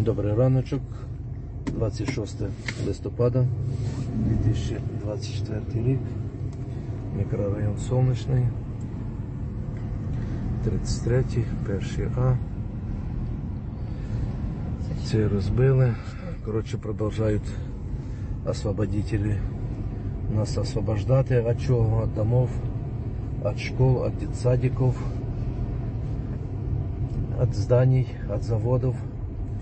Добрий раночок, 26 листопада 2024 рік. Мікрорайон Сонячний. 33, перший А. Це розбили. Коротше, продовжують освободителі нас освобождати від чого? Від домов, від школ, від дитсадиків, від зданий, від заводів.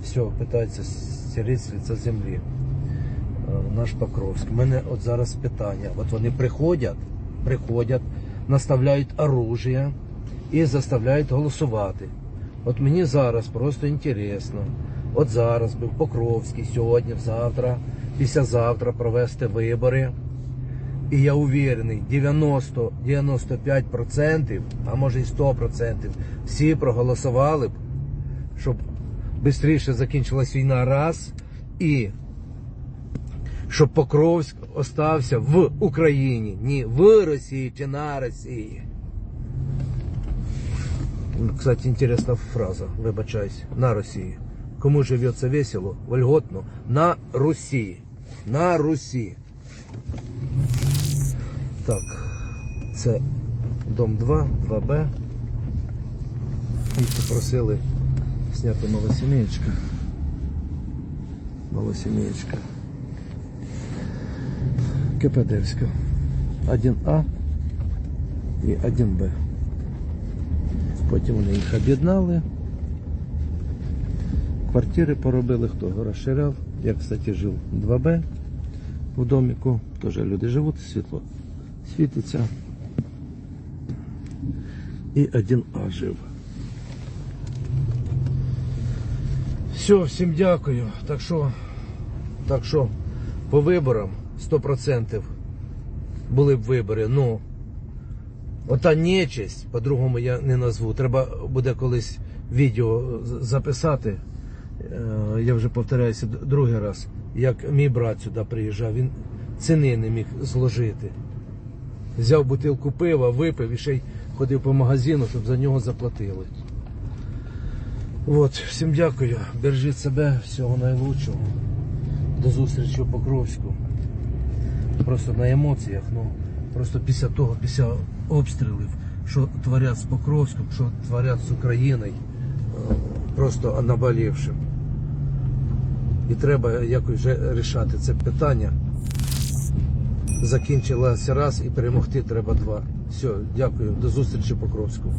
Все, питаються стереть з лиця землі. Е, Наш Покровськ. У мене от зараз питання. От вони приходять, приходять, наставляють оружие і заставляють голосувати. От мені зараз просто інтересно. От зараз би в Покровській сьогодні, завтра, післязавтра провести вибори. І я уверений, 90-95%, а може і 100% всі проголосували б, щоб швидше закінчилась війна раз і щоб Покровськ остався в Україні, не в Росії чи на Росії. Кстати, интересная фраза, вибачаюсь, на Росії. Кому живеться весело, вольготно, на Русі. На Русі. Так, це дом 2, 2Б. І попросили зняти малосімеєчка. Малосімеєчка. КПДівська. 1А і 1Б. Потім вони їх об'єднали. Квартири поробили, хто розширяв. Я, кстати, жив 2Б в доміку. Теж люди живуть, світло світиться. І 1А жив. Все, всім дякую. Так що, так що по виборам 100% були б вибори. Ну, ота нечисть, по-другому я не назву. Треба буде колись відео записати. Е, Я вже повторяюся другий раз. Як мій брат сюди приїжджав, він ціни не міг зложити. Взяв бутилку пива, випив і ще й ходив по магазину, щоб за нього заплатили. От, всім дякую. Бережіть себе, всього найлучшого. До зустрічі у Покровську. Просто на емоціях, ну просто після того, після обстрілів, що творять з Покровськом, що творять з Україною, е, просто наболівшим. І треба якось вже рішати це питання. Закінчилося раз і перемогти треба два. Все, дякую, до зустрічі Покровську.